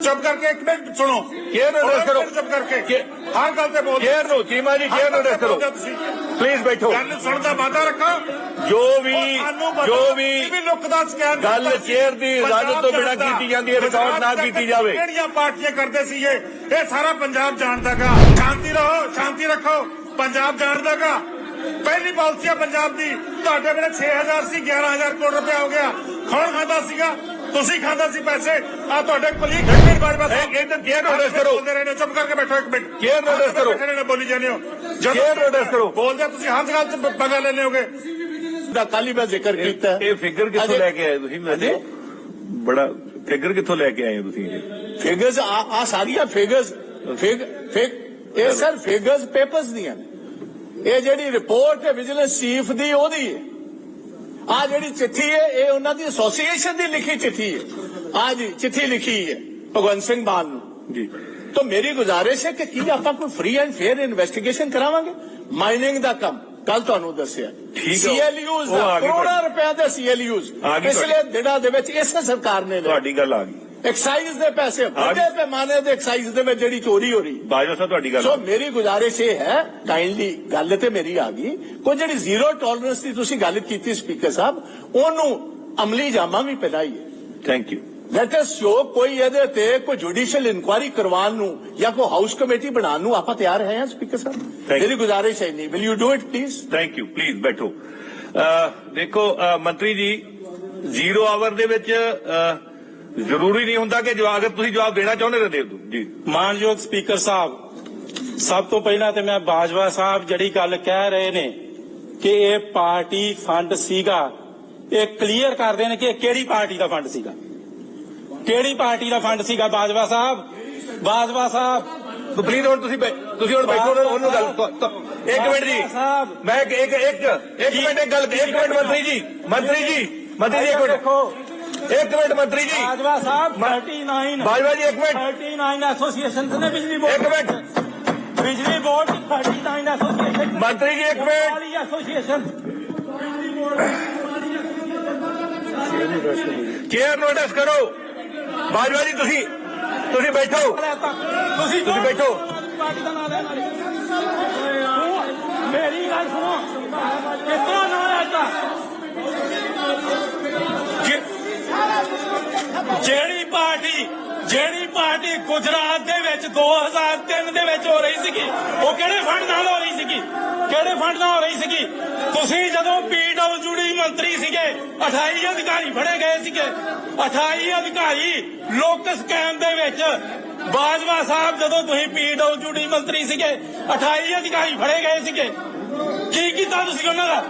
ਚੁੱਪ ਕਰਕੇ ਇੱਕ ਮਿੰਟ ਸੁਣੋ। ਕੇਅਰ ਨੂੰ address ਕਰੋ। ਚੁੱਪ ਕਰਕੇ। ਹਰ ਗੱਲ ਤੇ ਬੋਲ। ਕੇਅਰ ਨੂੰ ਚੀਮਾ ਜੀ ਕੇਅਰ ਨੂੰ ਅਡਰੈਸ ਕਰੋ। ਪਲੀਜ਼ ਬੈਠੋ। ਗੱਲ ਸੁਣਨ ਦਾ ਵਾਦਾ ਰੱਖੋ। ਜੋ ਵੀ ਜੋ ਵੀ ਗੱਲ ਚੇਅਰ ਦੀ ਇਜਾਜ਼ਤ ਤੋਂ ਬਿਨਾਂ ਕੀਤੀ ਜਾਂਦੀ ਹੈ, ਰਿਕਾਰਡ ਨਾ ਕੀਤੀ ਜਾਵੇ। ਕਿਹੜੀਆਂ ਪਾਰਟੀਆਂ ਕਰਦੇ ਸੀ ਇਹ? ਇਹ ਸਾਰਾ ਪੰਜਾਬ ਜਾਣਦਾਗਾ ਸ਼ਾਂਤੀ ਰਹੋ ਸ਼ਾਂਤੀ ਰੱਖੋ। ਪੰਜਾਬ ਜਾਣਦਾਗਾ ਪਹਿਲੀ ਪਾਲਿਸੀ ਆ ਪੰਜਾਬ ਦੀ। ਤੁਹਾਡੇ ਵੇਲੇ 6000 ਸੀ 11000 ਕਰੋੜ ਰੁਪਇਆ ਹੋ ਗਿਆ। ਕੌਣ ਖਾਂਦਾ ਸੀਗਾ? ਤੁਸੀਂ ਖਾਂਦਾ ਸੀ ਪੈਸੇ ਆ ਤੁਹਾਡੇ ਕੁਲੀਗ ਖੱਟੇ ਬਾਰੇ ਬਸ ਇਹ- ਤਾਂ ਕੇਅਰ ਨੂੰ address ਕਰੋ। ਬੋਲਦੇ ਰਹੇ ਨੇ ਚੁੱਪ ਕਰਕੇ ਬੈਠੋ ਇੱਕ ਮਿੰਟ ਕੇਅਰ ਨੂੰ address ਕਰੋ। ਬੈਠੇ ਰਹੇ ਨੇ, ਬੋਲੀ ਜਾਂਦੇ ਹੋ ਕੇਅਰ ਨੂੰ address ਕਰੋ। ਬੋਲਦੇ ਤੁਸੀਂ ਹਰ ਗੱਲ 'ਚ ਪੰਗਾ ਲੈਣੇ ਹੋਗੇ ਦਾ ਕੱਲ ਮੈਂ ਜ਼ਿਕਰ ਕੀਤਾ ਇਹ ਫਿਗਰ ਕਿੱਥੋਂ ਲੈ ਕੇ ਆਏ ਤੁਸੀਂ ਅਜੇ ਬੜਾ ਫਿਗਰ ਕਿੱਥੋਂ ਲੈ ਕੇ ਆਏ ਤੁਸੀਂ ਇਹ? ਫਿਗਰਸ ਆ ਆ ਸਾਰੀਆਂ ਫਿਗਰਸ ਫਿਗ ਫਿਗ ਇਹ ਸਰ ਫਿਗਰਸ ਪੇਪਰਸ ਦੀਆਂ ਨੇ ਇਹ ਜਿਹੜੀ ਰਿਪੋਰਟ ਹੈ ਵਿਜੀਲੈਂਸ ਚੀਫ ਦੀ ਉਹਦੀ ਹੈ ਆ ਜਿਹੜੀ ਚਿੱਠੀ ਹੈ ਇਹ ਉਹਨਾਂ ਦੀ ਐਸੋਸੀਏਸ਼ਨ ਦੀ ਲਿਖੀ ਚਿੱਠੀ ਹੈ। ਆ ਜੀ ਚਿੱਠੀ ਲਿਖੀ ਹੈ ਭਗਵੰਤ ਸਿੰਘ ਮਾਨ ਨੂੰ। ਜੀ। ਤਾਂ ਮੇਰੀ ਗੁਜ਼ਾਰਿਸ਼ ਹੈ ਕਿ ਕੀ ਆਪਾਂ ਕੋਈ ਫ੍ਰੀ ਐਂਡ ਫੇਅਰ ਇਨਵੈਸਟੀਗੇਸ਼ਨ ਕਰਾਵਾਂਗੇ? ਮਾਈਨਿੰਗ ਦਾ ਕੰਮ ਕੱਲ ਤੁਹਾਨੂੰ ਦੱਸਿਆ। ਠੀਕ ਹੈ। ਸੀਐਲਯੂਜ਼ ਕਰੋੜਾਂ ਰੁਪਏ ਦੇ ਸੀਐਲਯੂਜ਼ ਪਿਛਲੇ ਦਿਨਾਂ ਦੇ ਵਿੱਚ ਇਸੇ ਸਰਕਾਰ ਨੇ ਤੁਹਾਡੀ ਗੱਲ ਆ ਗਈ। ਐਕਸਾਈਜ਼ ਦੇ ਪੈਸੇ ਵੱਡੇ ਪੈਮਾਨੇ ਦੇ ਐਕਸਾਈਜ਼ ਦੇ ਵਿੱਚ ਜਿਹੜੀ ਚੋਰੀ ਹੋ ਰਹੀ। ਬਾਜਵਾ ਸਾਹਿਬ ਤੁਹਾਡੀ ਗੱਲ ਸੋ। ਮੇਰੀ ਗੁਜ਼ਾਰਿਸ਼ ਇਹ ਹੈ ਕਾਈਂਡਲੀ ਗੱਲ ਤੇ ਮੇਰੀ ਆ ਗਈ। ਕੋਈ ਜਿਹੜੀ ਜ਼ੀਰੋ ਟੋਲਰੈਂਸ ਦੀ ਤੁਸੀਂ ਗੱਲ ਕੀਤੀ ਸਪੀਕਰ ਸਾਹਿਬ ਉਹਨੂੰ ਅਮਲੀ ਜਾਮਾ ਵੀ ਪਹਿਨਾਈਏ thank you let us show ਕੋਈ ਇਹਦੇ ਤੇ ਕੋਈ ਜੁਡੀਸ਼ੀਅਲ ਇਨਕੁਆਇਰੀ ਕਰਵਾਉਣ ਨੂੰ ਜਾਂ ਕੋਈ ਹਾਊਸ ਕਮੇਟੀ ਬਣਾਉਣ ਨੂੰ ਆਪਾਂ ਤਿਆਰ ਹੈ ਸਪੀਕਰ ਸਾਹਿਬ. ਮੇਰੀ ਗੁਜ਼ਾਰਿਸ਼ ਹੈ ਨਹੀਂ will you do it please thank you please ਬੈਠੋ। ਦੇਖੋ ਮੰਤਰੀ ਜੀ ਜ਼ੀਰੋ ਆਵਰ ਦੇ ਵਿੱਚ ਜ਼ਰੂਰੀ ਨਹੀਂ ਹੁੰਦਾ ਕਿ ਜਵਾਬ ਤੁਸੀਂ ਜਵਾਬ ਦੇਣਾ ਚਾਹੁੰਦੇ ਤਾਂ ਦੇ ਦਿਓ। ਜੀ। ਮਾਨਯੋਗ ਸਪੀਕਰ ਸਾਹਿਬ ਸਭ ਤੋਂ ਪਹਿਲਾਂ ਤੇ ਮੈਂ ਬਾਜਵਾ ਸਾਹਿਬ ਜਿਹੜੀ ਗੱਲ ਕਹਿ ਰਹੇ ਨੇ ਕਿ ਇਹ ਪਾਰਟੀ ਫੰਡ ਸੀਗਾ ਇਹ ਕਲੀਅਰ ਕਰਦੇ ਨੇ ਕਿ ਇਹ ਕਿਹੜੀ ਪਾਰਟੀ ਦਾ ਫੰਡ ਸੀਗਾ? ਕਿਹੜੀ ਪਾਰਟੀ ਦਾ ਫੰਡ ਸੀਗਾ ਬਾਜਵਾ ਸਾਹਿਬ? ਬਾਜਵਾ ਸਾਹਿਬ। ਪਲੀਜ਼ ਹੁਣ ਤੁਸੀਂ ਤੁਸੀਂ ਹੁਣ ਬੈਠੋ ਉਹਨੂੰ- ਗੱਲ ਇੱਕ ਮਿੰਟ ਜੀ। ਮੈਂ ਇੱਕ ਇੱਕ ਇੱਕ ਮਿੰਟ ਇੱਕ ਗੱਲ ਇੱਕ ਮਿੰਟ ਮੰਤਰੀ ਜੀ। ਮੰਤਰੀ ਜੀ। ਮੰਤਰੀ ਜੀ ਇੱਕ ਮਿੰਟ। ਦੇਖੋ ਇੱਕ ਮਿੰਟ ਮੰਤਰੀ ਜੀ ਬਾਜਵਾ ਸਾਹਿਬ ਮੈਂ- 39 ਬਾਜਵਾ ਜੀ ਇੱਕ ਮਿੰਟ 39 ਐਸੋਸੀਏਸ਼ਨਸ ਨੇ ਬਿਜਲੀ ਇੱਕ ਬੋਰਡ ਮਿੰਟ ਬਿਜਲੀ ਬੋਰਡ 39 ਐਸੋਸੀਏਸ਼ਨ ਮੰਤਰੀ ਜੀ ਇੱਕ ਮਿੰਟ ਵਾਲੀ ਐਸੋਸੀਏਸ਼ਨ ਚੇਅਰ ਨੂੰ ਅਡਰੈਸ ਕਰੋ ਬਾਜਵਾ ਜੀ ਤੁਸੀਂ ਤੁਸੀਂ ਬੈਠੋ ਤੁਸੀਂ ਤੁਸੀਂ ਬੈਠੋ। ਪਾਰਟੀ ਦਾ ਨਾਮ ਲੈ ਗੁਜਰਾਤ ਦੇ ਵਿੱਚ 2003 ਦੇ ਵਿੱਚ ਹੋ ਰਹੀ ਸੀਗੀ। ਉਹ ਕਿਹੜੇ ਫੰਡ ਨਾਲ ਹੋ ਰਹੀ ਸੀਗੀ? ਕਿਹੜੇ ਫੰਡ ਨਾਲ ਹੋ ਰਹੀ ਸੀਗੀ? ਤੁਸੀਂ ਜਦੋਂ ਪੀਡਬਲਯੂਡੀ ਮੰਤਰੀ ਸੀਗੇ 28 ਅਧਿਕਾਰੀ ਫੜੇ ਗਏ ਸੀਗੇ। 28 ਅਧਿਕਾਰੀ ਲੋਕ ਸਕੈਮ ਦੇ ਵਿੱਚ। ਬਾਜਵਾ ਸਾਹਿਬ, ਜਦੋਂ ਤੁਸੀਂ ਪੀਡਬਲਯੂਡੀ ਮੰਤਰੀ ਸੀਗੇ 28 ਅਧਿਕਾਰੀ ਫੜੇ ਗਏ ਸੀਗੇ। ਕੀ ਕੀਤਾ ਤੁਸੀਂ ਉਹਨਾਂ ਦਾ?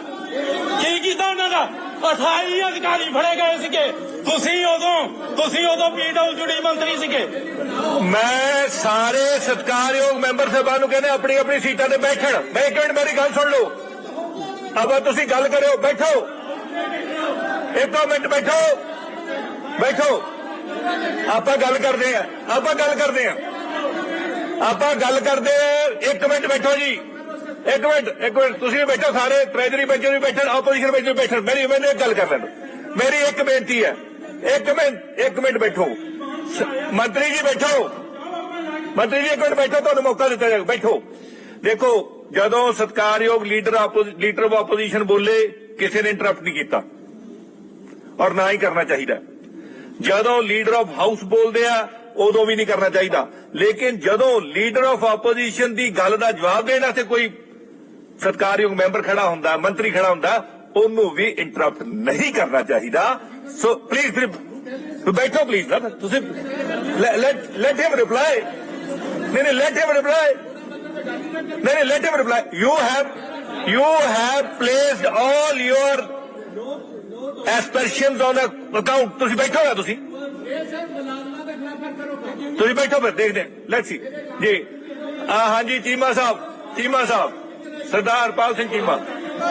ਕੀ ਕੀਤਾ ਉਹਨਾਂ ਦਾ? 28 ਅਧਿਕਾਰੀ ਫੜੇ ਗਏ ਸੀਗੇ। ਤੁਸੀਂ ਉਦੋਂ ਤੁਸੀਂ ਉਦੋਂ ਪੀਡਬਲਯੂਡੀ ਮੰਤਰੀ ਸੀਗੇ। ਮੈਂ ਸਾਰੇ ਸਤਿਕਾਰਯੋਗ ਮੈਂਬਰ ਸਾਹਿਬਾਂ ਨੂੰ ਕਹਿੰਦੇ ਆਪਣੀ ਆਪਣੀ ਸੀਟਾਂ ਤੇ ਬੈਠਣ। ਮੈਂ ਇੱਕ ਮਿੰਟ, ਮੇਰੀ ਗੱਲ ਸੁਣ ਲਓ। ਅਬ ਤੁਸੀਂ ਗੱਲ ਕਰਿਓ, ਬੈਠੋ। ਇੱਕ ਮਿੰਟ, ਬੈਠੋ। ਬੈਠੋ। ਆਪਾਂ ਗੱਲ ਕਰਦੇ ਆ ਆਪਾਂ ਗੱਲ ਕਰਦੇ ਆ ਆਪਾਂ ਗੱਲ ਕਰਦੇ ਆ ਇੱਕ ਮਿੰਟ, ਬੈਠੋ ਜੀ। ਇੱਕ ਮਿੰਟ ਇੱਕ ਮਿੰਟ। ਤੁਸੀਂ ਵੀ ਬੈਠੋ, ਸਾਰੇ ਟ੍ਰੈਜਰੀ ਬੈਂਚ ਵੀ ਬੈਠਣ ਆਪੋਜੀਸ਼ਨ ਬੈਂਚ ਵੀ ਬੈਠਣ। ਮੇਰੀ ਮੈਨੂੰ ਇੱਕ ਗੱਲ ਕਰ ਲੈਣ ਮੇਰੀ ਇੱਕ ਬੇਨਤੀ ਹੈ। ਇੱਕ ਮਿੰਟ ਇੱਕ ਮਿੰਟ ਬੈਠੋ। ਮੰਤਰੀ ਜੀ ਬੈਠੋ। ਮੰਤਰੀ ਜੀ, ਇੱਕ ਮਿੰਟ ਬੈਠੋ, ਤੁਹਾਨੂੰ ਮੌਕਾ ਦਿੱਤਾ ਜਾਏਗਾ ਬੈਠੋ। ਦੇਖੋ, ਜਦੋਂ ਸਤਕਾਰਯੋਗ ਲੀਡਰ ਲੀਡਰ ਆਫ ਆਪੋਜੀਸ਼ਨ ਬੋਲੇ, ਕਿਸੇ ਨੇ ਇੰਟਰਪਟ ਨਹੀਂ ਕੀਤਾ। ਔਰ ਨਾ ਹੀ ਕਰਨਾ ਚਾਹੀਦਾ। ਜਦੋਂ ਲੀਡਰ ਆਫ ਹਾਊਸ ਬੋਲਦੇ ਆ, ਉਦੋਂ ਵੀ ਨਹੀਂ ਕਰਨਾ ਚਾਹੀਦਾ। ਲੇਕਿਨ ਜਦੋਂ ਲੀਡਰ ਆਫ ਆਪੋਜੀਸ਼ਨ ਦੀ ਗੱਲ ਦਾ ਜਵਾਬ ਦੇਣ ਵਾਸਤੇ ਕੋਈ ਸਤਕਾਰਯੋਗ ਮੈਂਬਰ ਖੜਾ ਹੁੰਦਾ ਮੰਤਰੀ ਖੜਾ ਹੁੰਦਾ ਉਹਨੂੰ ਵੀ ਇੰਟਰਰਪਟ ਨਹੀਂ ਕਰਨਾ ਚਾਹੀਦਾ ਸੋ ਪਲੀਜ਼ ਫਿਰ ਬੈਠੋ ਪਲੀਜ਼ ਨਾ ਤੁਸੀਂ ਲੈਟ ਲੈਟ ਹਿਮ ਰਿਪਲਾਈ ਨਹੀਂ ਨਹੀਂ ਲੈਟ ਹਿਮ ਰਿਪਲਾਈ ਨਹੀਂ ਨਹੀਂ let him reply you have you have placed all your aspersions on account ਤੁਸੀਂ ਬੈਠੋ ਨਾ ਤੁਸੀਂ ਤੁਸੀਂ ਬੈਠੋ ਫਿਰ ਦੇਖਦੇ ਲੈਟਸ ਸੀ ਜੀ ਆ ਹਾਂਜੀ ਚੀਮਾ ਸਾਹਿਬ ਚੀਮਾ ਸਾਹਿਬ ਸਰਦਾਰ ਪਾਲ ਸਿੰਘ ਚੀਮਾ।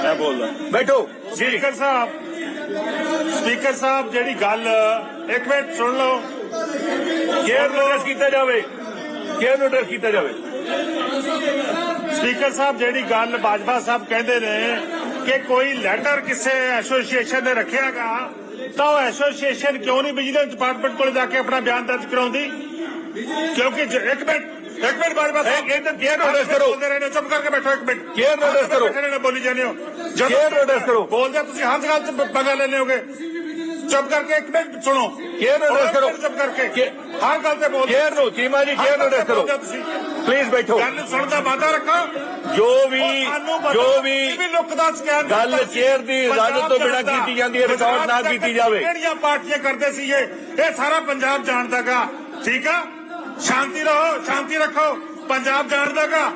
ਮੈਂ ਬੋਲਦਾ। ਬੈਠੋ। ਜੀ। ਸਪੀਕਰ ਸਾਹਿਬ ਸਪੀਕਰ ਸਾਹਿਬ ਜਿਹੜੀ ਗੱਲ ਇੱਕ ਮਿੰਟ ਸੁਣ ਲਓ। ਕੇਅਰ ਨੂੰ address ਕੀਤਾ ਜਾਵੇ? ਕੇਅਰ ਨੂੰ address ਕੀਤਾ ਜਾਵੇ? ਸਪੀਕਰ ਸਾਹਿਬ ਜਿਹੜੀ ਗੱਲ ਬਾਜਵਾ ਸਾਹਿਬ ਕਹਿੰਦੇ ਨੇ ਕਿ ਕੋਈ ਲੈਟਰ ਕਿਸੇ ਐਸੋਸੀਏਸ਼ਨ ਨੇ ਰੱਖਿਆਗਾ ਤਾਂ ਉਹ ਐਸੋਸੀਏਸ਼ਨ ਕਿਉਂ ਨਹੀਂ ਵਿਜੀਲੈਂਸ ਡਿਪਾਰਟਮੈਂਟ ਕੋਲ ਜਾ ਕੇ ਆਪਣਾ ਬਿਆਨ ਦਰਜ ਕਰਾਉਂਦੀ? ਕਿਉਂਕਿ ਇੱਕ ਮਿੰਟ। ਇੱਕ ਮਿੰਟ ਬਾਰੇ ਬਸ ਇੱਕ- ਇੱਕ ਚੇਅਰ ਨੂੰ address ਕਰੋ। ਬੋਲਦੇ ਰਹਿੰਦੇ ਹੋ, ਚੁੱਪ ਕਰਕੇ ਬੈਠੋ ਇੱਕ ਮਿੰਟ ਚੇਅਰ ਨੂੰ address ਕਰੋ। ਬੈਠੇ ਰਹਿਣਾ ਬੋਲੀ ਜਾਂਦੇ ਹੋ ਜਦੋਂ ਚੇਅਰ ਨੂੰ address ਕਰੋ। ਬੋਲਦੇ ਹੋ ਤੁਸੀਂ ਹਰ ਗੱਲ 'ਚ ਪੰਗਾ ਲੈ ਲਿਓਗੇ ਚੁੱਪ ਕਰਕੇ ਇੱਕ ਮਿੰਟ ਸੁਣੋ ਚੇਅਰ ਨੂੰ address ਕਰੋ। ਚੁੱਪ ਕਰਕੇ ਚੇ- ਹਰ ਗੱਲ ਤੇ ਬੋਲਦੇ ਚੇਅਰ ਨੂੰ ਚੀਮਾ ਜੀ ਚੇਅਰ ਨੂੰ address ਕਰੋ ਬੋਲਦੇ ਹੋ ਤੁਸੀਂ ਪਲੀਜ਼ ਬੈਠੋ ਗੱਲ ਸੁਣਨ ਦਾ ਵਾਅਦਾ ਰੱਖੋ ਜੋ ਵੀ ਤੁਹਾਨੂੰ ਪਤਾ ਜੋ ਵੀ ਤੁਸੀਂ ਵੀ ਲੁੱਕ ਦਾ ਸਕੈਮ ਗੱਲ ਕੀਤਾ ਸ਼ਾਂਤੀ ਰਹੋ ਸ਼ਾਂਤੀ ਰੱਖੋ। ਪੰਜਾਬ ਜਾਣਦਾਗਾ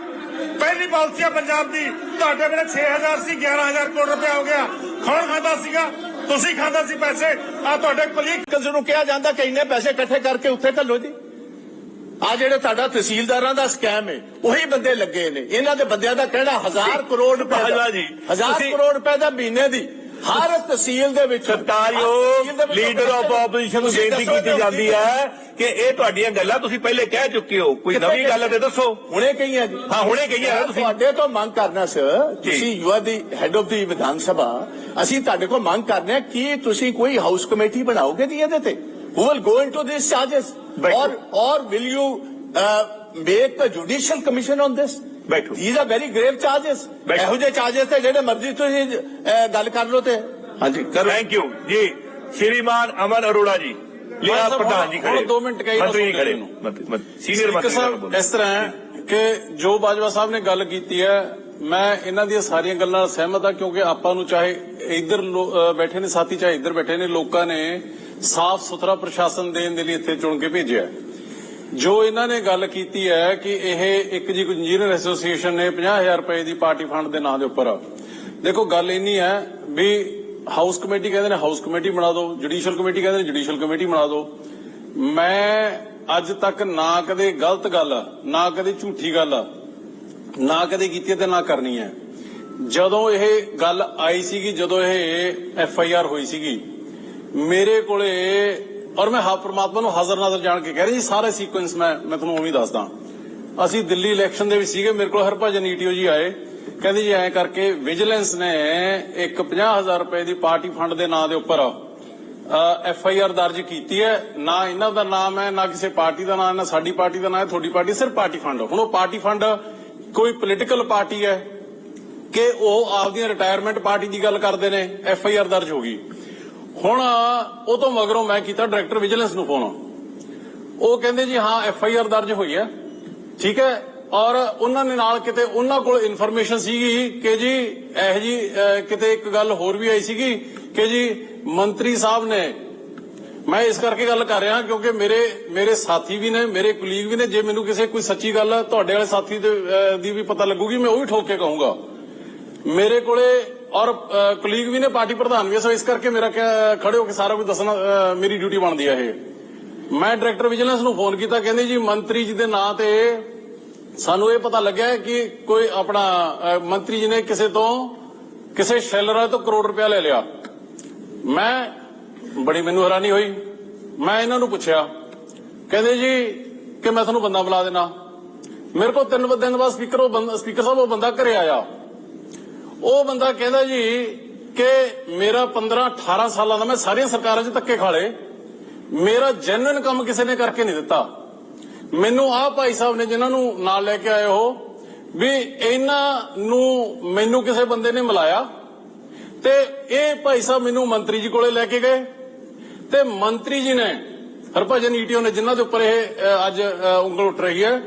ਪਹਿਲੀ ਪਾਲਿਸੀ ਆ ਪੰਜਾਬ ਦੀ। ਤੁਹਾਡੇ ਵੇਲੇ 6000 ਸੀ 11000 ਕਰੋੜ ਰੁਪਇਆ ਹੋ ਗਿਆ। ਕੌਣ ਖਾਂਦਾ ਸੀਗਾ? ਤੁਸੀਂ ਖਾਂਦਾ ਸੀ ਪੈਸੇ। ਆ ਤੁਹਾਡੇ ਕੁਲੀਗ ਕਿਸ ਨੂੰ ਕਿਹਾ ਜਾਂਦਾ ਕਿ ਇੰਨੇ ਪੈਸੇ ਇਕੱਠੇ ਕਰਕੇ ਉੱਥੇ ਘੱਲੋ ਜੀ। ਆ ਜਿਹੜੇ ਤੁਹਾਡਾ ਤਹਿਸੀਲਦਾਰਾਂ ਦਾ ਸਕੈਮ ਹੈ ਉਹੀ ਬੰਦੇ ਲੱਗੇ ਨੇ। ਇਹਨਾਂ ਦੇ ਬੰਦਿਆਂ ਦਾ ਕਹਿਣਾ 1000 ਕਰੋੜ ਰੁਪਏ ਦਾ ਜੀ, 1000 ਤੁਸੀਂ- ਕਰੋੜ ਰੁਪਏ ਦਾ ਮਹੀਨੇ ਦੀ। ਹਰ ਤਹਿਸੀਲ ਦੇ ਵਿੱਚ ਹਰ ਤਹਿਸੀਲ ਸਤਕਾਰਯੋਗ ਦੇ ਵਿੱਚ ਲੀਡਰ ਆਫ ਆਪੋਜੀਸ਼ਨ ਨੂੰ ਤੁਸੀਂ ਬੇਨਤੀ ਦੱਸੋ ਕੀਤੀ ਜਾਂਦੀ ਹੈ ਕਿ ਇਹ ਤੁਹਾਡੀਆਂ ਗੱਲਾਂ ਤੁਸੀਂ ਪਹਿਲੇ ਕਹਿ ਚੁੱਕੇ ਹੋ ਕੋਈ ਕਿੱਥੇ ਨਵੀਂ ਗੱਲ ਤੇ ਦੱਸੋ ਹੁਣੇ ਕਹੀਆਂ ਜੀ ਹਾਂ, ਹੁਣੇ ਕਹੀਆਂ ਨਾ ਤੁਸੀਂ। ਤੁਹਾਡੇ ਤੋਂ ਮੰਗ ਕਰਨਾ ਸਰ ਜੀ। ਤੁਸੀਂ you are the head of the Vidhan Sabha ਅਸੀਂ ਤੁਹਾਡੇ ਕੋਲ ਮੰਗ ਕਰਨੇ ਆ ਕਿ ਤੁਸੀਂ ਕੋਈ ਹਾਊਸ ਕਮੇਟੀ ਬਣਾਓਗੇ ਜੀ ਇਹਦੇ ਤੇ who will go into these charges. ਬੈਠੋ। or or will you uh, make a judicial commission on this? ਬੈਠੋ। are very grave charges ਬੈਠੋ। ਇਹੋ ਜਿਹੇ charges ਤੇ ਜਿਹੜੇ ਮਰਜ਼ੀ ਤੁਸੀਂ ਗੱਲ ਕਰ ਲਓ ਤੇ ਹਾਂਜੀ ਕਰੋ ਥੈਂਕ ਯੂ ਜੀ ਸ਼੍ਰੀਮਾਨ ਅਮਨ ਅਰੋੜਾ ਜੀ ਲਿਆ ਪ੍ਰਧਾਨ ਜੀ ਖੜੇ ਦੋ ਮਿੰਟ ਕਹੀ ਮੰਤਰੀ ਖੜੇ ਮੈਨੂੰ। ਸੀਨੀਅਰ ਮੰਤਰੀ ਇਸ ਤਰ੍ਹਾਂ ਕਿ ਜੋ ਬਾਜਵਾ ਸਾਹਿਬ ਨੇ ਗੱਲ ਕੀਤੀ ਹੈ ਮੈਂ ਇਹਨਾਂ ਦੀਆਂ ਸਾਰੀਆਂ ਗੱਲਾਂ ਨਾਲ ਸਹਿਮਤ ਹਾਂ ਕਿਉਂਕਿ ਆਪਾਂ ਨੂੰ ਚਾਹੇ ਇੱਧਰ ਬੈਠੇ ਨੇ ਸਾਥੀ ਚਾਹੇ ਇੱਧਰ ਬੈਠੇ ਨੇ ਲੋਕਾਂ ਨੇ ਸਾਫ਼ ਸੁਥਰਾ ਪ੍ਰਸ਼ਾਸਨ ਦੇਣ ਦੇ ਲਈ ਇੱਥੇ ਚੁਣ ਕੇ ਭੇਜਿਆ। ਜੋ ਇਹਨਾਂ ਨੇ ਗੱਲ ਕੀਤੀ ਹੈ ਕਿ ਇਹ ਇੱਕ ਜੀ ਇੰਜੀਨੀਅਰ ਐਸੋਸੀਏਸ਼ਨ ਨੇ 50000 ਰੁਪਏ ਦੀ ਪਾਰਟੀ ਫੰਡ ਦੇ ਨਾਂ ਦੇ ਉੱਪਰ। ਦੇਖੋ, ਗੱਲ ਇੰਨੀ ਹੈ ਵੀ ਹਾਊਸ ਕਮੇਟੀ ਕਹਿੰਦੇ ਨੇ ਹਾਊਸ ਕਮੇਟੀ ਬਣਾ ਦਿਓ ਜੁਡੀਸ਼ੀਅਲ ਕਮੇਟੀ ਕਹਿੰਦੇ ਨੇ ਜੁਡੀਸ਼ੀਅਲ ਕਮੇਟੀ ਬਣਾ ਦਿਓ। ਮੈਂ ਅੱਜ ਤੱਕ ਨਾ ਕਦੇ ਗਲਤ ਗੱਲ, ਨਾ ਕਦੇ ਝੂਠੀ ਗੱਲ, ਨਾ ਕਦੇ ਕੀਤੀ ਤੇ ਨਾ ਕਰਨੀ ਹੈ। ਜਦੋਂ ਇਹ ਗੱਲ ਆਈ ਸੀਗੀ, ਜਦੋਂ ਇਹ ਐਫ ਆਈ ਆਰ ਹੋਈ ਸੀਗੀ, ਮੇਰੇ ਕੋਲੇ ਔਰ ਮੈਂ ਹਾ ਪ੍ਰਮਾਤਮਾ ਨੂੰ ਹਾਜ਼ਰ ਨਾਜ਼ਰ ਜਾਣ ਕੇ ਕਹਿ ਰਿਹਾ ਜੀ, ਸਾਰੇ ਸੀਕੁਐਂਸ ਮੈਂ ਮੈਂ ਤੁਹਾਨੂੰ ਉਵੇਂ ਦੱਸਦਾ। ਅਸੀਂ ਦਿੱਲੀ ਇਲੈਕਸ਼ਨ ਦੇ ਵਿੱਚ ਸੀਗੇ, ਮੇਰੇ ਕੋਲ ਹਰਭਜਨ ਈਟੀਓ ਜੀ ਆਏ। ਕਹਿੰਦੇ ਜੀ, ਐਂ ਕਰਕੇ ਵਿਜੀਲੈਂਸ ਨੇ ਇੱਕ 50000 ਰੁਪਏ ਦੀ ਪਾਰਟੀ ਫੰਡ ਦੇ ਨਾਂ ਦੇ ਉੱਪਰ ਐਫ ਆਈ ਆਰ ਦਰਜ ਕੀਤੀ ਹੈ। ਨਾ ਇਹਨਾਂ ਦਾ ਨਾਮ ਹੈ, ਨਾ ਕਿਸੇ ਪਾਰਟੀ ਦਾ ਨਾਮ ਹੈ, ਨਾ ਸਾਡੀ ਪਾਰਟੀ ਦਾ ਨਾਮ ਹੈ, ਤੁਹਾਡੀ ਪਾਰਟੀ ਸਿਰਫ ਪਾਰਟੀ ਫੰਡ ਹੁਣ ਉਹ ਪਾਰਟੀ ਫੰਡ ਕੋਈ ਪੋਲੀਟੀਕਲ ਪਾਰਟੀ ਹੈ ਕਿ ਉਹ ਆਪਦੀਆਂ ਰਿਟਾਇਰਮੈਂਟ ਪਾਰਟੀ ਦੀ ਗੱਲ ਕਰਦੇ ਨੇ ਐਫ ਆਈ ਆਰ ਦਰਜ ਹੋ ਗਈ। ਹੁਣ ਉਹ ਤੋਂ ਮਗਰੋਂ ਮੈਂ ਕੀਤਾ ਡਾਇਰੈਕਟਰ ਵਿਜੀਲੈਂਸ ਨੂੰ ਫੋਨ ਉਹ ਕਹਿੰਦੇ ਜੀ, ਹਾਂ ਐਫ ਆਈ ਆਰ ਦਰਜ ਹੋਈ ਹੈ। ਠੀਕ ਹੈ? ਔਰ ਉਹਨਾਂ ਨੇ ਨਾਲ ਕਿਤੇ ਉਹਨਾਂ ਕੋਲ ਇਨਫੋਰਮੇਸ਼ਨ ਸੀਗੀ ਕਿ ਜੀ, ਇਹ ਜੀ ਕਿਤੇ ਇੱਕ ਗੱਲ ਹੋਰ ਵੀ ਆਈ ਸੀਗੀ ਕਿ ਜੀ, ਮੰਤਰੀ ਸਾਹਿਬ ਨੇ, ਮੈਂ ਇਸ ਕਰਕੇ ਗੱਲ ਕਰ ਰਿਹਾ ਕਿਉਂਕਿ ਮੇਰੇ ਮੇਰੇ ਸਾਥੀ ਵੀ ਨੇ, ਮੇਰੇ ਕੁਲੀਗ ਵੀ ਨੇ। ਜੇ ਮੈਨੂੰ ਕਿਸੇ ਕੋਈ ਸੱਚੀ ਗੱਲ ਤੁਹਾਡੇ ਵਾਲੇ ਸਾਥੀ ਦੀ ਵੀ ਪਤਾ ਲੱਗੂਗੀ, ਮੈਂ ਉਹ ਵੀ ਠੋਕ ਕੇ ਕਹੂੰਗਾ। ਮੇਰੇ ਕੋਲੇ ਔਰ ਕੁਲੀਗ ਵੀ ਨੇ, ਪਾਰਟੀ ਪ੍ਰਧਾਨ ਵੀ ਸੋ ਇਸ ਕਰਕੇ ਮੇਰਾ ਖੜੇ ਹੋ ਕੇ ਸਾਰਾ ਕੁਝ ਦੱਸਣਾ ਮੇਰੀ ਡਿਊਟੀ ਬਣਦੀ ਹੈ ਇਹ। ਮੈਂ ਡਾਇਰੈਕਟਰ ਵਿਜੀਲੈਂਸ ਨੂੰ ਫੋਨ ਕੀਤਾ, ਕਹਿੰਦੇ ਜੀ ਮੰਤਰੀ ਜੀ ਦੇ ਨਾਂ ਤੇ ਸਾਨੂੰ ਇਹ ਪਤਾ ਲੱਗਿਆ ਕਿ ਕੋਈ ਆਪਣਾ ਮੰਤਰੀ ਜੀ ਨੇ ਕਿਸੇ ਤੋਂ, ਕਿਸੇ ਸ਼ੈਲਰ ਤੋਂ ਕਰੋੜ ਰੁਪਇਆ ਲੈ ਲਿਆ। ਮੈਂ ਬੜੀ ਮੈਨੂੰ ਹੈਰਾਨੀ ਹੋਈ। ਮੈਂ ਇਹਨਾਂ ਨੂੰ ਪੁੱਛਿਆ, ਕਹਿੰਦੇ ਜੀ ਕਿ ਮੈਂ ਤੁਹਾਨੂੰ ਬੰਦਾ ਬੁਲਾ ਦੇਣਾ। ਮੇਰੇ ਕੋਲ ਤਿੰਨ ਦਿਨ ਬਾਅਦ ਸਪੀਕਰ ਉਹ ਸਪੀਕਰ ਸਾਹਿਬ ਉਹ ਬੰਦਾ ਘਰੇ ਆਇਆ। ਉਹ ਬੰਦਾ ਕਹਿੰਦਾ ਜੀ ਕਿ ਮੇਰਾ 15 18 ਸਾਲਾਂ ਦਾ ਮੈਂ ਸਾਰੀਆਂ ਸਰਕਾਰਾਂ 'ਚ ਧੱਕੇ ਖਾਲੇ ਮੇਰਾ ਜੈਨੂਇਨ ਕੰਮ ਕਿਸੇ ਨੇ ਕਰਕੇ ਨਹੀਂ ਦਿੱਤਾ। ਮੈਨੂੰ ਆਹ ਭਾਈ ਸਾਹਿਬ ਨੇ ਜਿਨ੍ਹਾਂ ਨੂੰ ਨਾਲ ਲੈ ਕੇ ਆਏ ਹੋ, ਵੀ ਇਹਨਾਂ ਨੂੰ ਮੈਨੂੰ ਕਿਸੇ ਬੰਦੇ ਨੇ ਮਿਲਾਇਆ ਤੇ ਇਹ ਭਾਈ ਸਾਹਿਬ ਮੈਨੂੰ ਮੰਤਰੀ ਜੀ ਕੋਲੇ ਲੈ ਕੇ ਗਏ ਤੇ ਮੰਤਰੀ ਜੀ ਨੇ, ਹਰਭਜਨ ਈਟੀਓ ਨੇ ਜਿਨ੍ਹਾਂ ਦੇ ਉੱਪਰ ਇਹ ਅੱਜ ਉਂਗਲ ਉੱਠ ਰਹੀ ਹੈ,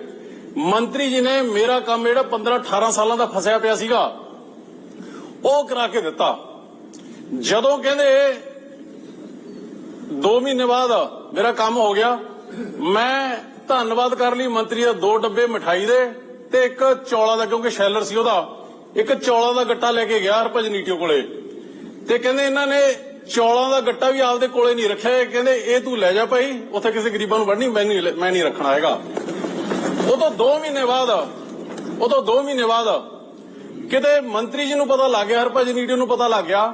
ਮੰਤਰੀ ਜੀ ਨੇ ਮੇਰਾ ਕੰਮ ਜਿਹੜਾ 15 18 ਸਾਲਾਂ ਦਾ ਫਸਿਆ ਪਿਆ ਸੀਗਾ ਉਹ ਕਰਾ ਕੇ ਦਿੱਤਾ। ਜਦੋਂ ਕਹਿੰਦੇ 2 ਮਹੀਨੇ ਬਾਅਦ ਮੇਰਾ ਕੰਮ ਹੋ ਗਿਆ, ਮੈਂ ਧੰਨਵਾਦ ਕਰ ਲਈ ਮੰਤਰੀ ਦਾ ਦੋ ਡੱਬੇ ਮਠਾਈ ਦੇ ਤੇ ਇੱਕ ਚੌਲਾ ਦਾ, ਕਿਉਂਕਿ ਸ਼ੈਲਰ ਸੀ ਉਹਦਾ, ਇੱਕ ਚੌਲਾ ਦਾ ਗੱਟਾ ਲੈ ਕੇ ਗਿਆ ਹਰਭਜਨ ਈਟੀਓ ਕੋਲੇ। ਤੇ ਕਹਿੰਦੇ ਇਹਨਾਂ ਨੇ ਚੌਲਾਂ ਦਾ ਗੱਟਾ ਵੀ ਆਪਦੇ ਕੋਲੇ ਨਹੀਂ ਰੱਖਿਆ ਕਹਿੰਦੇ, ਇਹ ਤੂੰ ਲੈ ਜਾ ਭਾਈ, ਉੱਥੇ ਕਿਸੇ ਗਰੀਬਾਂ ਨੂੰ ਵੜਨੀ ਮੈਂ ਨਹੀਂ ਮੈਂ ਨਹੀਂ ਰੱਖਣਾ ਹੈਗਾ। ਉਹ ਤੋਂ 2 ਮਹੀਨੇ ਬਾਅਦ ਉਹ ਤੋਂ 2 ਮਹੀਨੇ ਬਾਅਦ ਕਿਤੇ ਮੰਤਰੀ ਜੀ ਨੂੰ ਪਤਾ ਲੱਗ ਗਿਆ ਹਰਭਜਨ ਈਟੀਓ ਨੂੰ ਪਤਾ ਲੱਗ ਗਿਆ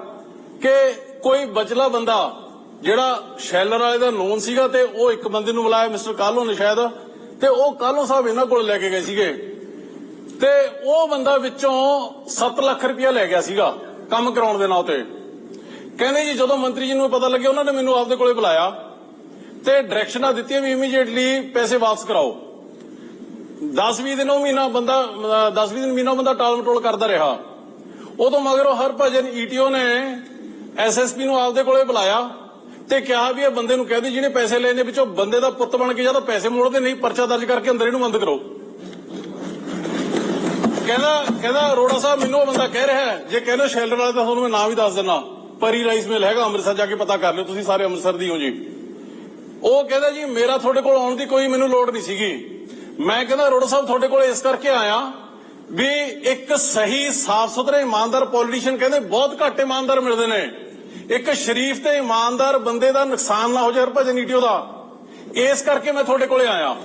ਕਿ ਕੋਈ ਬਚਲਾ ਬੰਦਾ ਜਿਹੜਾ ਸ਼ੈਲਰ ਵਾਲੇ ਦਾ ਨੋਨ ਸੀਗਾ ਤੇ ਉਹ ਇੱਕ ਬੰਦੇ ਨੂੰ ਬੁਲਾਇਆ ਮਿਸਟਰ ਕਾਲੋ ਨੇ ਸ਼ਾਇਦ, ਤੇ ਉਹ ਕਾਲੋ ਸਾਹਿਬ ਇਹਨਾਂ ਕੋਲ ਲੈ ਕੇ ਗਏ ਸੀਗੇ। ਤੇ ਉਹ ਬੰਦਾ ਵਿੱਚੋਂ 7 ਲੱਖ ਰੁਪਇਆ ਲੈ ਗਿਆ ਸੀਗਾ ਕੰਮ ਕਰਾਉਣ ਦੇ ਨਾਂ ਤੇ। ਕਹਿੰਦੇ ਜੀ, ਜਦੋਂ ਮੰਤਰੀ ਜੀ ਨੂੰ ਪਤਾ ਲੱਗਿਆ, ਉਹਨਾਂ ਨੇ ਮੈਨੂੰ ਆਪਦੇ ਕੋਲੇ ਬੁਲਾਇਆ ਤੇ ਡਾਇਰੈਕਸ਼ਨਾਂ ਦਿੱਤੀਆਂ ਵੀ ਇਮੀਡੀਏਟਲੀ ਪੈਸੇ ਵਾਪਸ ਕਰਾਓ। 10-20 ਦਿਨੋਂ ਮਹੀਨਾ ਬੰਦਾ 10-20 ਦਿਨ ਮਹੀਨਾ ਬੰਦਾ ਟਾਲ ਮਟੋਲ ਕਰਦਾ ਰਿਹਾ। ਉਦੋਂ ਮਗਰੋਂ ਹਰਭਜਨ ਈਟੀਓ ਨੇ ਐਸਐਸਪੀ ਨੂੰ ਆਪਦੇ ਕੋਲੇ ਬੁਲਾਇਆ ਤੇ ਕਿਹਾ ਵੀ ਇਹ ਬੰਦੇ ਨੂੰ ਕਹਿ ਦੇ ਜਿਹਨੇ ਪੈਸੇ ਲੈਣੇ ਵਿੱਚੋਂ ਬੰਦੇ ਦਾ ਪੁੱਤ ਬਣ ਕੇ ਜਾਂ ਤਾਂ ਪੈਸੇ ਮੋੜਦੇ ਨਹੀਂ ਪਰਚਾ ਦਰਜ ਕਰਕੇ ਅੰਦਰ ਇਹਨੂੰ ਬੰਦ ਕਰੋ। ਕਹਿੰਦਾ ਕਹਿੰਦਾ ਅਰੋੜਾ ਸਾਹਿਬ, ਮੈਨੂੰ ਉਹ ਬੰਦਾ ਕਹਿ ਰਿਹਾ ਜੇ ਕਹਿੰਦੇ ਸ਼ੈਲਰ ਵਾਲਾ ਤਾਂ ਤੁਹਾਨੂੰ ਮੈਂ ਨਾਂ ਵੀ ਦੱਸ ਦਿੰਦਾ। ਪਰੀ ਰਾਈਸ ਮਿਲ ਹੈਗਾ, ਅੰਮ੍ਰਿਤਸਰ ਜਾ ਕੇ ਪਤਾ ਕਰ ਲਿਓ, ਤੁਸੀਂ ਸਾਰੇ ਅੰਮ੍ਰਿਤਸਰ ਦੀ ਹੋ ਜੀ। ਉਹ ਕਹਿੰਦਾ ਜੀ, ਮੇਰਾ ਤੁਹਾਡੇ ਕੋਲ ਆਉਣ ਦੀ ਕੋਈ ਮੈਨੂੰ ਲੋੜ ਨਹੀਂ ਸੀਗੀ। ਮੈਂ ਕਹਿੰਦਾ ਅਰੋੜਾ ਸਾਹਿਬ ਤੁਹਾਡੇ ਕੋਲ ਇਸ ਕਰਕੇ ਆਇਆ ਵੀ ਇੱਕ ਸਹੀ ਸਾਫ਼ ਸੁਥਰੇ ਇਮਾਨਦਾਰ ਪੋਲੀਟੀਸ਼ੀਅਨ ਕਹਿੰਦੇ ਬਹੁਤ ਘੱਟ ਇਮਾਨਦਾਰ ਮਿਲਦੇ ਨੇ। ਇੱਕ ਸ਼ਰੀਫ ਤੇ ਇਮਾਨਦਾਰ ਬੰਦੇ ਦਾ ਨੁਕਸਾਨ ਨਾ ਹੋ ਜਾਏ ਹਰਭਜਨ ਈਟੀਓ ਦਾ। ਇਸ ਕਰਕੇ ਮੈਂ ਤੁਹਾਡੇ ਕੋਲੇ ਆਇਆ।